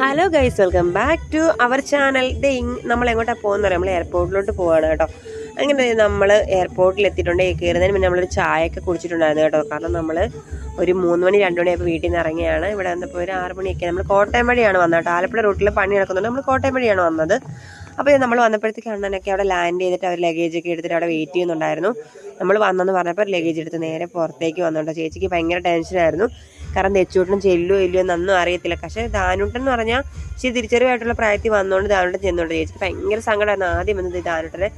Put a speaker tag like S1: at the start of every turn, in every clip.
S1: Hello guys welcome back to our channel ദേ നമ്മൾ എങ്ങോട്ടാണ് പോകുന്നത് നമ്മൾ എയർപോർട്ടിലോട്ട് പോവാണ് കേട്ടോ. അങ്ങനെ നമ്മൾ എയർപോർട്ടിൽ എത്തിയിട്ടുണ്ട് കയറുന്നതിന് മുന്നേ നമ്മളൊരു ചായയൊക്കെ കുടിച്ചിട്ടുണ്ടായിരുന്നു കേട്ടോ. കാരണം നമ്മൾ ഒരു മൂന്ന് മണി രണ്ട് മണിയായപ്പോൾ വീട്ടിൽ നിന്ന് ഇറങ്ങിയാണ്. ഇവിടെ വന്നപ്പോൾ ഒരു ആറ് മണിയൊക്കെ നമ്മൾ കോട്ടയം വഴിയാണ് വന്നത് കേട്ടോ. ആലപ്പുഴ റൂട്ടിൽ പണി നടക്കുന്നുണ്ട് നമ്മൾ കോട്ടയം വഴിയാണ് വന്നത്. അപ്പോൾ നമ്മൾ വന്നപ്പോഴത്തേക്ക് അണ്ണനൊക്കെ അവിടെ ലാൻഡ് ചെയ്തിട്ട് അവർ ലഗേജ് ഒക്കെ എടുത്തിട്ട് അവിടെ വെയിറ്റ് ചെയ്യുന്നുണ്ടായിരുന്നു. നമ്മൾ വന്നെന്ന് പറഞ്ഞപ്പോൾ ലഗേജ് എടുത്ത് നേരെ പുറത്തേക്ക് വന്നുണ്ടോ ചേച്ചിക്ക് ഭയങ്കര ടെൻഷനായിരുന്നു കാരണം തെച്ചൂട്ടനും ചെല്ലോ ഇല്ലയോ എന്നൊന്നും അറിയത്തില്ല. പക്ഷേ ദാനുട്ടൻ എന്ന് പറഞ്ഞാൽ ശരി തിരിച്ചറിവായിട്ടുള്ള പ്രായത്തിൽ വന്നുകൊണ്ട് ദാനുട്ടൻ ചെന്നുകൊണ്ട് ചേച്ചി ഭയങ്കര സങ്കടമായിരുന്നു ആദ്യം വന്നത് ദാനുട്ടനെ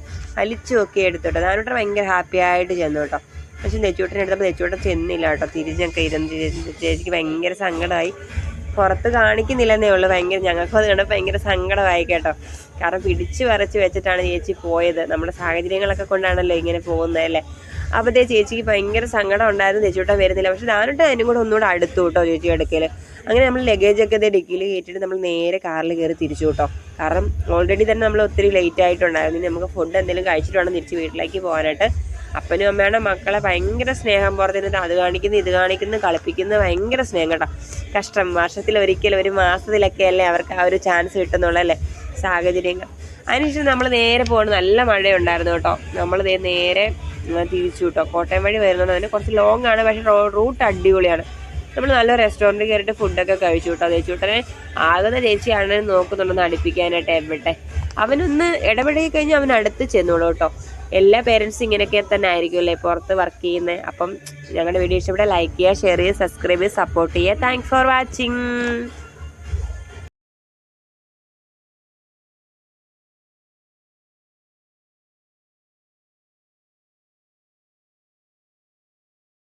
S1: അലിച്ചു ഒക്കെ എടുത്തോട്ടോ. ദാനുട്ടൻ ഭയങ്കര ഹാപ്പി ആയിട്ട് ചെന്നു കേട്ടോ. പക്ഷെ തെച്ചൂട്ടനെ എടുത്തപ്പോൾ തെച്ചൂട്ടൻ ചെന്നില്ല കേട്ടോ. തിരിഞ്ഞൊക്കെ ഇരുന്ന് ചേച്ചിക്ക് ഭയങ്കര സങ്കടമായി പുറത്ത് കാണിക്കുന്നില്ലെന്നേ ഉള്ളൂ. ഭയങ്കര ഞങ്ങൾക്കും അത് കണ്ടപ്പോൾ ഭയങ്കര സങ്കടമായി കേട്ടോ. കാരണം പിടിച്ചു വരച്ച് വെച്ചിട്ടാണ് ചേച്ചി പോയത്. നമ്മുടെ സാഹചര്യങ്ങളൊക്കെ കൊണ്ടാണല്ലോ ഇങ്ങനെ പോകുന്നത് അല്ലേ? അപ്പോൾ ദേ ചേച്ചിക്ക് ഭയങ്കര സങ്കടം ഉണ്ടായിരുന്നു. ചേച്ചിയോട്ടാ വരുന്നില്ല. പക്ഷെ ഞാനിട്ട് അതിനും കൂടെ ഒന്നുകൂടെ അടുത്തു കേട്ടോ ചേച്ചി എടുക്കൽ അങ്ങനെ നമ്മൾ ലഗേജ് ഒക്കെ ഇതേ ഡിക്കിയിൽ കയറ്റിയിട്ട് നമ്മൾ നേരെ കാറിൽ കയറി തിരിച്ചു കേട്ടോ. കാരണം ഓൾറെഡി തന്നെ നമ്മൾ ഒത്തിരി ലേറ്റ് ആയിട്ടുണ്ടായിരുന്നു. നമുക്ക് ഫുഡ് എന്തെങ്കിലും കഴിച്ചിട്ട് വേണം തിരിച്ച് വീട്ടിലേക്ക് പോകാനായിട്ട്. അപ്പനും അമ്മയുടെ മക്കളെ ഭയങ്കര സ്നേഹം പുറത്തിരുന്നിട്ട് അത് കാണിക്കുന്നു ഇത് കാണിക്കുന്നു കളിപ്പിക്കുന്നു. ഭയങ്കര സ്നേഹം കേട്ടോ. കഷ്ടം. വർഷത്തിൽ ഒരിക്കലും ഒരു മാസത്തിലൊക്കെ അല്ലേ അവർക്ക് ആ ഒരു ചാൻസ് കിട്ടുന്നുള്ളല്ലേ സാഹചര്യങ്ങൾ. അതിനുശേഷം നമ്മൾ നേരെ പോകണം നല്ല മഴയുണ്ടായിരുന്നു കേട്ടോ. നമ്മൾ നേരെ തിരിച്ചു കേട്ടോ. കോട്ടയം വഴി വരുന്നത് അതിന് കുറച്ച് ലോങ്ങാണ് പക്ഷേ റൂട്ട് അടിപൊളിയാണ്. നമ്മൾ നല്ല റെസ്റ്റോറന്റിൽ കയറിയിട്ട് ഫുഡൊക്കെ കഴിച്ചു കേട്ടോ ചേച്ചൂട്ടനെ ആകുന്ന ചേച്ചിയാണ് നോക്കുന്നുണ്ടെന്ന് അടുപ്പിക്കാനായിട്ട് എവിടെ. അവനൊന്ന് ഇടപെടകി കഴിഞ്ഞാൽ അവൻ അടുത്ത് ചെന്നോളൂ കേട്ടോ എല്ലാ പേരൻസും ഇങ്ങനെയൊക്കെ തന്നെ ആയിരിക്കുമല്ലേ? പുറത്ത് വർക്ക് ചെയ്യുന്നത് അപ്പം ഞങ്ങളുടെ വീഡിയോ ഇഷ്ടപ്പെട്ട ലൈക്ക് ചെയ്യുക ഷെയർ ചെയ്യുക സബ്സ്ക്രൈബ് ചെയ്യുക സപ്പോർട്ട് ചെയ്യുക. Thanks for watching